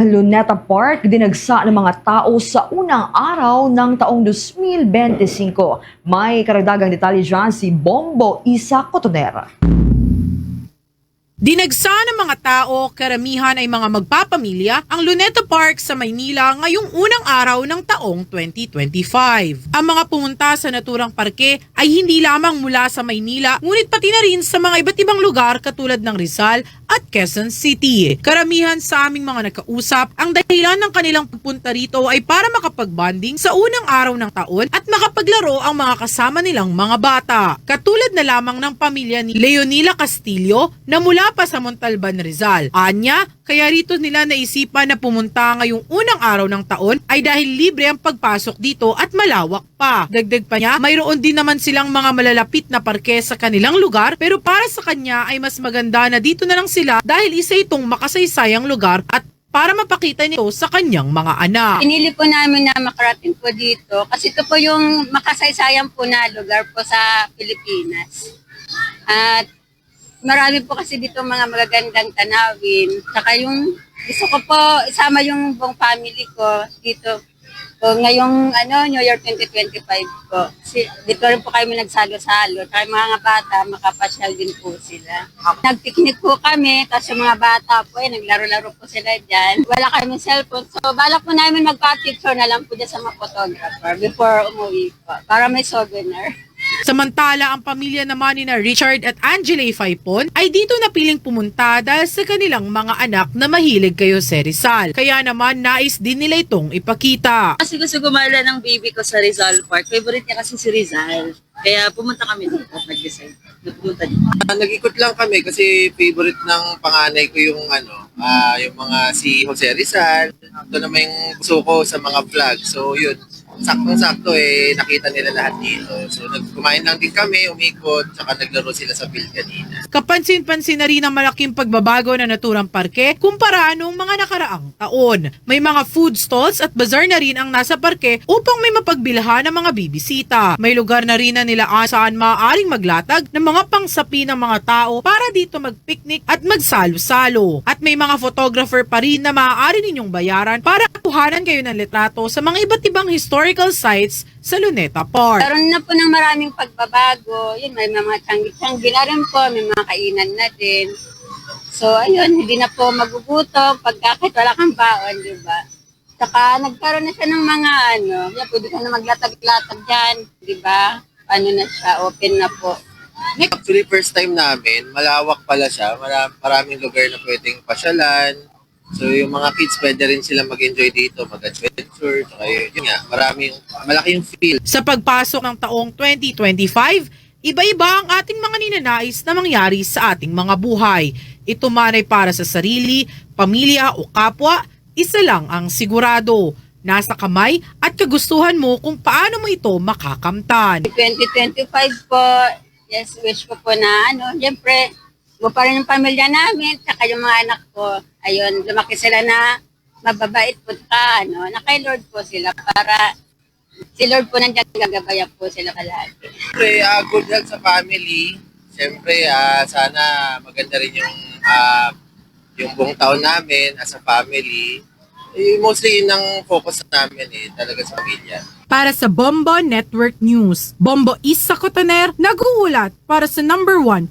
Luneta Park dinagsa ng mga tao sa unang araw ng taong 2025. May karagdagang detalye dyan si Bombo Isa Cotonera. Dinagsa ng mga tao, karamihan ay mga magpapamilya, ang Luneta Park sa Maynila ngayong unang araw ng taong 2025. Ang mga pumunta sa naturang parke ay hindi lamang mula sa Maynila, ngunit pati na rin sa mga iba't ibang lugar katulad ng Rizal at Quezon City. Karamihan sa aming mga nakausap, ang dahilan ng kanilang pupunta rito ay para makapag-bonding sa unang araw ng taon at makapaglaro ang mga kasama nilang mga bata. Katulad na lamang ng pamilya ni Leonila Castillo na mula pa sa Montalban, Rizal. Anya, kaya rito nila naisipan na pumunta ngayong unang araw ng taon ay dahil libre ang pagpasok dito at malawak pa. Dagdag pa niya, mayroon din naman silang mga malalapit na parke sa kanilang lugar pero para sa kanya ay mas maganda na dito na lang sila dahil isa itong makasaysayang lugar at para mapakita nito sa kanyang mga anak. Pinili po namin na makarating po dito kasi ito po yung makasaysayang po na lugar po sa Pilipinas. At marami po kasi dito mga magagandang tanawin. Saka yung gusto ko po isama yung buong family ko dito po ngayong ano, New Year 2025 po. Si, dito rin po kami nagsalo-salo. Kaya mga bata, makapasyal din po sila. Nagpiknik po kami, tapos yung mga bata po, eh, naglaro-laro po sila dyan. Wala kami cellphone. So, balak po namin magpa-picture na lang po dyan sa mga photographer before umuwi po. Para may souvenir. Samantala, ang pamilya naman ni na Richard at Angela Faipon ay dito napiling pumunta dahil sa kanilang mga anak na mahilig kayo sa Rizal. Kaya naman nais din nila itong ipakita. Kasi gusto gumala ng baby ko sa Rizal Park. Favorite niya kasi si Rizal. Kaya pumunta kami dito at nag-decide. na Pumunta dito. Ah, nag-ikot lang kami kasi favorite ng panganay ko yung ano, ah yung mga si Jose Rizal. Ito naman yung gusto ko sa mga vlog. So yun, saktong-sakto eh nakita nila lahat dito. So nagkumain lang din kami, umikot, saka naglaro sila sa field kanina. Kapansin-pansin na rin ang malaking pagbabago na naturang parke kumpara noong mga nakaraang taon. May mga food stalls at bazaar na rin ang nasa parke upang may mapagbilhan ng mga bibisita. May lugar na rin na nila saan maaaring maglatag ng mga pangsapi ng mga tao para dito magpiknik at magsalo-salo. At may mga photographer pa rin na maaari ninyong bayaran para kuhanan kayo ng litrato sa mga iba't ibang historical sites sa Luneta Park. Karoon na po ng maraming pagbabago. Yun, may mga tiyanggi-tiyanggi na rin po, may mga kainan na din. So, ayun, hindi na po magugutom pagka kahit wala kang baon, di ba? Saka nagkaroon na siya ng mga ano, yan, pwede ka na maglatag-latag dyan, di ba? Ano na siya, open na po. Actually, first time namin, malawak pala siya. Mara- maraming lugar na pwedeng pasyalan. So yung mga kids pwede rin sila mag-enjoy dito, mag-adventure. Saka yun, yun nga, maraming, malaki yung feel. Sa pagpasok ng taong 2025, iba-iba ang ating mga ninanais na mangyari sa ating mga buhay. Ito man ay para sa sarili, pamilya o kapwa, isa lang ang sigurado. Nasa kamay at kagustuhan mo kung paano mo ito makakamtan. 2025 po, yes, wish ko po na ano, siyempre, pa rin yung pamilya namin, saka yung mga anak ko, ayun, lumaki sila na mababait po ka, ano, na kay Lord po sila para si Lord po nandiyan gagabayan po sila palagi. Siyempre, ah, good health sa family. Siyempre, ah, sana maganda rin yung, ah, yung buong taon namin as a family. Eh, mostly yun ang focus namin eh, talaga sa pamilya. Para sa Bombo Network News, Bombo Isa Cotoner nag-uulat para sa number one